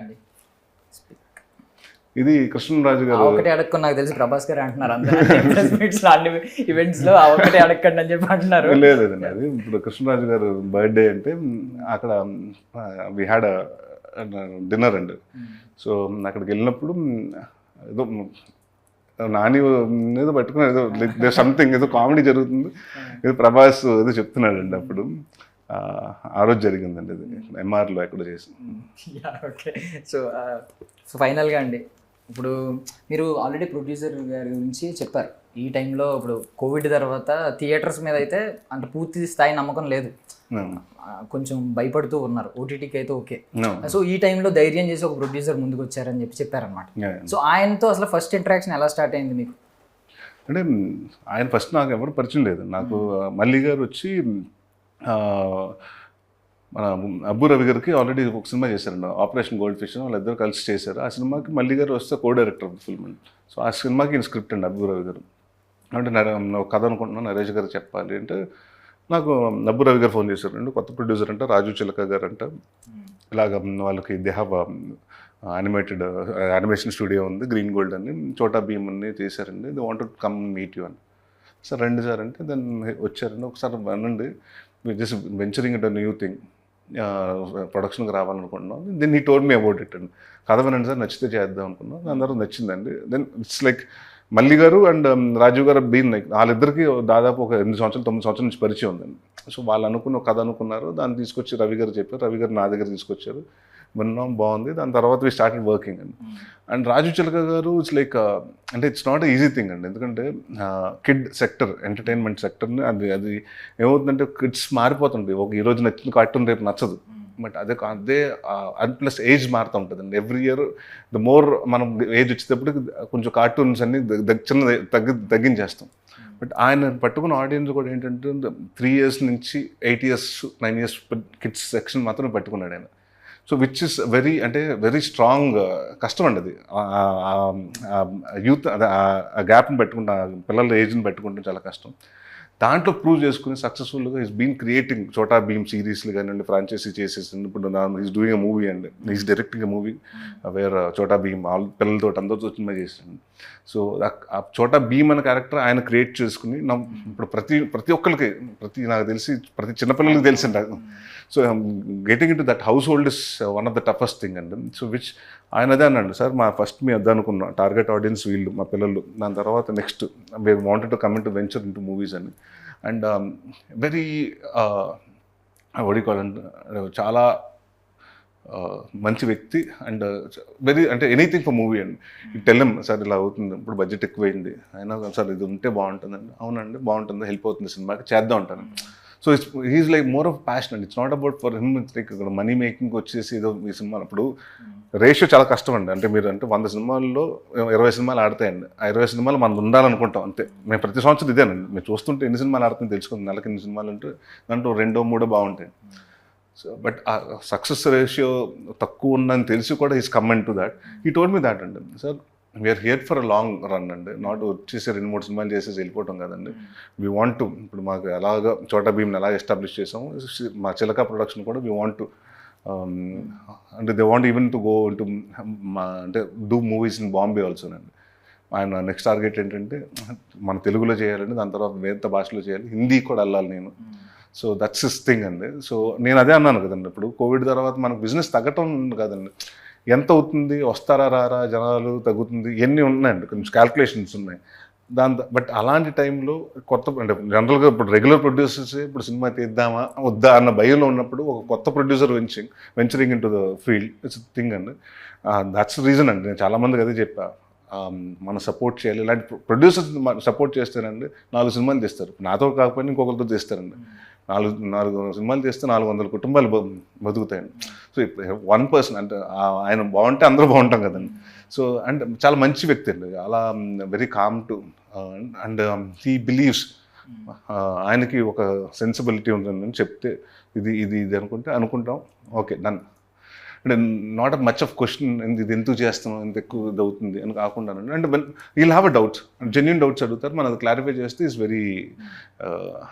అండి. ఇది కృష్ణరాజు గారు. ఒకటే అడగకుండా నాకు తెలిసి ప్రభాస్ గారు అంటున్నారు అందరూ. అన్ని ఈవెంట్స్లో ఒకటే అడగండి అని చెప్పి అంటున్నారు. లేదు లేదండి అది ఇప్పుడు కృష్ణరాజు గారు బర్త్డే అంటే అక్కడ వి హ్యాడ్ డిన్నర్ అండి. సో అక్కడికి వెళ్ళినప్పుడు ఏదో నాని ఏదో పట్టుకుని ఏదో సంథింగ్ ఏదో కామెడీ జరుగుతుంది. ఏదో ప్రభాస్ ఏదో చెప్తున్నాడండి అప్పుడు. ఆ, రోజు జరిగిందండి ఇది ఎంఆర్లో ఎక్కడ చేసి. ఓకే. సో సో ఫైనల్గా అండి ఇప్పుడు మీరు ఆల్రెడీ ప్రొడ్యూసర్ గారి గురించి చెప్పారు. ఈ టైంలో ఇప్పుడు కోవిడ్ తర్వాత థియేటర్స్ మీద అయితే అంటే పూర్తి స్థాయి నమ్మకం లేదు. కొంచెం భయపడుతూ ఉన్నారు. ఓటీటీకి అయితే ఓకే. సో ఈ టైంలో ధైర్యం చేసి ఒక ప్రొడ్యూసర్ ముందుకు వచ్చారని చెప్పి చెప్పారనమాట సో ఆయనతో అసలు ఫస్ట్ ఇంటరాక్షన్ ఎలా స్టార్ట్ అయింది మీకు? అంటే ఆయన ఫస్ట్ నాకు ఎవరు పరిచయం లేదు. నాకు మల్లి గారు వచ్చి మన అబ్బు రవి గారికి ఆల్రెడీ ఒక సినిమా చేశారండి ఆపరేషన్ గోల్డ్ ఫిష్ వాళ్ళిద్దరు కలిసి చేశారు. ఆ సినిమాకి మల్లి గారు వస్తే కో డైరెక్టర్ ఆఫ్ ఫిల్మ్ అండి సో ఆ సినిమాకి ఈయన స్క్రిప్ట్ అండి అబ్బు రవి గారు. అంటే నరే- ఒక కథ అనుకుంటున్నాను నరేష్ గారు చెప్పాలి అంటే నాకు అబ్బు రవి గారు ఫోన్ చేశారండి. కొత్త ప్రొడ్యూసర్ అంట రాజు చిలక గారు అంట ఇలాగ వాళ్ళకి they have animated animation studio ఉంది గ్రీన్ గోల్డ్ అని చోటా భీమ్ అని తీశారండి they want come meet you అని. సార్ రండి సార్ అంటే దాన్ని వచ్చారండి ఒకసారి అనండి just venturing it new thing. ప్రొడక్షన్కి రావాలనుకుంటున్నాం. Then he told me about it అండి కథ వినండి సార్ నచ్చితే చేద్దాం అనుకున్నాం. అందరూ నచ్చిందండి. దెన్ ఇట్స్ లైక్ మల్లి గారు అండ్ రాజీవ్ గారు బీన్ లైక్ వాళ్ళిద్దరికి దాదాపు ఒక ఎనిమిది సంవత్సరాలు తొమ్మిది సంవత్సరాల నుంచి పరిచయం ఉందండి. సో వాళ్ళు అనుకున్న ఒక కథ అనుకున్నారు. దాన్ని తీసుకొచ్చి రవి గారు చెప్పారు. రవి గారు నా దగ్గర తీసుకొచ్చారు. విన్నాం బాగుంది. దాని తర్వాత వి స్టార్టెడ్ వర్కింగ్ అండి అండ్ రాజు చిలక గారు ఇట్స్ లైక్ uh, అంటే ఇట్స్ నాట్ ఈజీ థింగ్ అండి. ఎందుకంటే కిడ్ సెక్టర్ ఎంటర్టైన్మెంట్ సెక్టర్ని అది అది ఏమవుతుందంటే కిడ్స్ మారిపోతుంది ఒక ఈరోజు నచ్చిన కార్టూన్ రేపు నచ్చదు. బట్ అదే కా- అదే అండ్ ప్లస్ ఏజ్ మారుతూ ఉంటుందండి. ఎవ్రీ ఇయర్ ద మోర్ మనం ఏజ్ వచ్చేటప్పుడు కొంచెం కార్టూన్స్ అన్ని చిన్న తగ్గి తగ్గించేస్తాం. బట్ ఆయన పట్టుకున్న ఆడియన్స్ కూడా ఏంటంటే త్రీ ఇయర్స్ నుంచి eight years nine years kids section మాత్రమే పట్టుకున్నాడు ఆయన. సో విచ్ ఇస్ వెరీ అంటే వెరీ స్ట్రాంగ్ కష్టం అండి అది. యూత్ అదే గ్యాప్ని పెట్టుకుంటా పిల్లల ఏజ్ని పెట్టుకుంటే చాలా కష్టం. దాంట్లో ప్రూవ్ చేసుకుని సక్సెస్ఫుల్గా is been creating Chhota Bheem సిరీస్లు కానివ్వండి ఫ్రాంచైజీ చేసేసింది ఇప్పుడు ఈస్ డూయింగ్ అ మూవీ అండి. Is directing a movie where Chhota Bheem all పిల్లలతో అందరితో సినిమా చేసింది. సో ఆ చోటా భీమ్ అనే క్యారెక్టర్ ఆయన క్రియేట్ చేసుకుని నా ఇప్పుడు ప్రతి ప్రతి ఒక్కరికి ప్రతి నాకు తెలిసి ప్రతి చిన్నపిల్లలకి తెలిసింది నాకు so getting into that household is one of the toughest thing అండి. సో విచ్ ఆయన అదే అన్నాడు సార్ మా ఫస్ట్ మీ అదే అనుకున్నాం టార్గెట్ ఆడియన్స్ వీళ్ళు మా పిల్లలు. దాని తర్వాత నెక్స్ట్ మేము wanted to coming to venture into movies అని. అండ్ వెరీ వడికోవాలంటే చాలా uh, మంచి వ్యక్తి అండ్ వెరీ అంటే ఎనీథింగ్ ఫర్ మూవీ అండి. టెల్లం సార్ ఇలా అవుతుంది. ఇప్పుడు బడ్జెట్ ఎక్కువైంది. అయినా సార్ ఇది ఉంటే బాగుంటుందండి. అవునండి బాగుంటుంది హెల్ప్ అవుతుంది సినిమాకి. చేద్దాం అంటాను. So it's he's like more of passion అండి it's not about for him like ఇక్కడ మనీ మేకింగ్ వచ్చేసి ఏదో మీ సినిమా అప్పుడు రేషియో చాలా కష్టం అండి. అంటే మీరు అంటే వంద సినిమాల్లో ఇరవై సినిమాలు ఆడతాయండి. ఆ ఇరవై సినిమాలు మనం ఉండాలనుకుంటాం అంతే. మేము ప్రతి సంవత్సరం ఇదేనండి. మీరు చూస్తుంటే ఎన్ని సినిమాలు ఆడుతుంది తెలుసుకుంది. నెలకి ఎన్ని సినిమాలు అంటే దాంట్లో రెండో మూడో బాగుంటాయి. సో బట్ ఆ సక్సెస్ రేషియో తక్కువ ఉందని తెలిసి కూడా is committed to that he told me that అండి. Sir we're here for a long run అండి. నాట్ వచ్చేసి రెండు మూడు సినిమాలు చేసేసి వెళ్ళిపోవటం కదండి. వీ వాంట్ టు ఇప్పుడు మాకు ఎలాగ చోటా భీమ్ని ఎలా ఎస్టాబ్లిష్ చేసాము మా చిలక ప్రొడక్షన్ కూడా వీ వాంట్ టు అంటే they want even to go to మా అంటే do movies in Bombay also అండి. ఆయన నెక్స్ట్ టార్గెట్ ఏంటంటే మన తెలుగులో చేయాలండి దాని తర్వాత వేద భాషలో చేయాలి హిందీ కూడా వెళ్ళాలి నేను. సో దట్స్ ఇస్ థింగ్ అండి. సో నేను అదే అన్నాను కదండి ఇప్పుడు కోవిడ్ తర్వాత మనకు బిజినెస్ తగ్గటం కదండి. ఎంత అవుతుంది వస్తారా రారా? జనాలు తగ్గుతుంది? ఇవన్నీ ఉన్నాయండి? కొంచెం క్యాల్కులేషన్స్ ఉన్నాయి. దాని బట్ అలాంటి టైంలో కొత్త అంటే జనరల్గా ఇప్పుడు రెగ్యులర్ ప్రొడ్యూసర్స్ ఇప్పుడు సినిమా తీద్దామా వద్దా అన్న భయంలో ఉన్నప్పుడు ఒక కొత్త producer వెంచింగ్ venturing into the field it's thing అండి. దట్స్ రీజన్ అండి. నేను చాలామందికి అదే చెప్పా. మనం సపోర్ట్ చేయాలి. ఇలాంటి ప్రొడ్యూసర్స్ సపోర్ట్ చేస్తారండి నాలుగు సినిమాలు తీస్తారు. నాతో కాకపోయినా ఇంకొకరితో తీస్తారండి. నాలుగు నాలుగు సినిమాలు తీస్తే నాలుగు వందల కుటుంబాలు బతుకుతాయండి. సో వన్ పర్సన్ అంటే ఆయన బాగుంటే అందరూ బాగుంటాం కదండి. సో అండ్ చాలా మంచి వ్యక్తి అండి. అలా very calm too and he believes ఆయనకి ఒక సెన్సిబిలిటీ ఉంటుందని చెప్తే ఇది ఇది ఇది అనుకుంటే అనుకుంటాం. ఓకే డన్ అంటే నాట్ మచ్ ఆఫ్ క్వశ్చన్ ఇది ఎందుకు చేస్తున్నాం ఎంత ఎక్కువ ఇది అవుతుంది? అని కాకుండా and. We'll have a doubts genuine doubts అడుగుతారు. మనం అది క్లారిఫై చేస్తే is very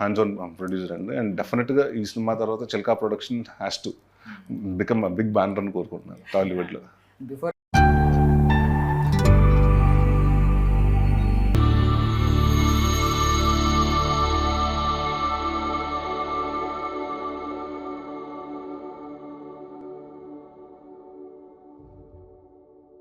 hands on producer అండి. అండ్ డెఫినెట్గా ఈ సినిమా తర్వాత Chilka production has to become big banner అని కోరుకుంటున్నాను టాలీవుడ్లో బిఫోర్